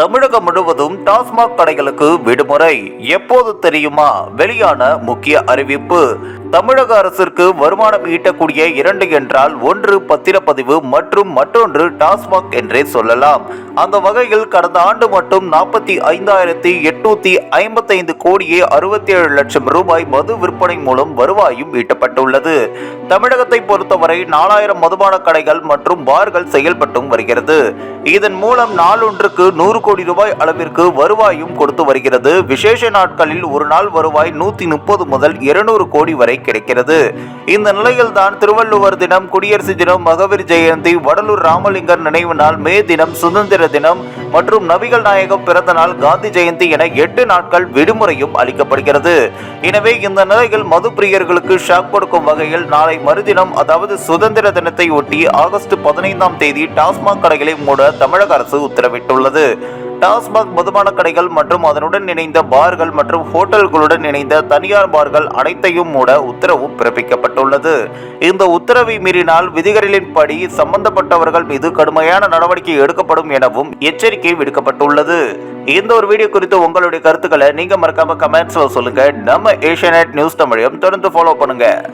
தமிழகம் முழுவதும் டாஸ்மாக் கடைகளுக்கு விடுமுறை. எப்போது தெரியுமா? வெளியான முக்கிய அறிவிப்பு. தமிழக அரசிற்கு வருமானம் ஈட்டக்கூடிய இரண்டு என்றால் ஒன்று பத்திரப்பதிவு மற்றும் மற்றொன்று டாஸ்மாக் என்றே சொல்லலாம். அந்த வகையில் கடந்த ஆண்டு மட்டும் நாற்பத்தி ஐந்தாயிரத்தி எட்நூத்தி ஐம்பத்தைந்து கோடியே அறுபத்தி ஏழு லட்சம் ரூபாய் மது விற்பனை மூலம் வருவாயும் ஈட்டப்பட்டுள்ளது. தமிழகத்தை பொறுத்தவரை நாலாயிரம் மதுபான கடைகள் மற்றும் பார்கள் செயல்பட்டும் வருகிறது. இதன் மூலம் நாளொன்றுக்கு நூறு கோடி ரூபாய் அளவிற்கு வருவாயும் கொடுத்து வருகிறது. விசேஷ நாட்களில் ஒரு நாள் வருவாய் நூத்தி முப்பது முதல் இருநூறு கோடி வரை கிடைக்கிறது. இந்த நிலையில் தான் திருவள்ளுவர் தினம் குடியரசு தினம் மகவீர் ஜெயந்தி வடலூர் ராமலிங்கர் நினைவு நாள் மே தினம் சுதந்திர தினம் மற்றும் நபிகள் நாயகம் பிறந்த நாள் காந்தி ஜெயந்தி என எட்டு நாட்கள் விடுமுறையும் அளிக்கப்படுகிறது. எனவே இந்த நிலையில் மது பிரியர்களுக்கு ஷாக் கொடுக்கும் வகையில் நாளை மறுதினம் அதாவது சுதந்திர தினத்தை ஒட்டி ஆகஸ்ட் பதினைந்தாம் தேதி டாஸ்மாக் கடைகளை மூட தமிழக அரசு உத்தரவிட்டுள்ளது. டாஸ்மாக் மதுபான கடைகள் மற்றும் அதனுடன் இணைந்த பார்கள் மற்றும் ஹோட்டல்களுடன் இணைந்த தனியார் பார்கள் அனைத்தையும் மூட உத்தரவு பிறப்பிக்கப்பட்டுள்ளது. இந்த உத்தரவை மீறினால் விதிகளின்படி சம்பந்தப்பட்டவர்கள் மீது கடுமையான நடவடிக்கை எடுக்கப்படும் எனவும் எச்சரிக்கை விடுக்கப்பட்டுள்ளது. இந்த ஒரு வீடியோ குறித்து உங்களுடைய கருத்துக்களை நீங்க மறக்காம கமெண்ட்ஸ்ல சொல்லுங்க. நம்ம ஏஷியநெட் நியூஸ் தமிழையும் தொடர்ந்து ஃபாலோ பண்ணுங்க.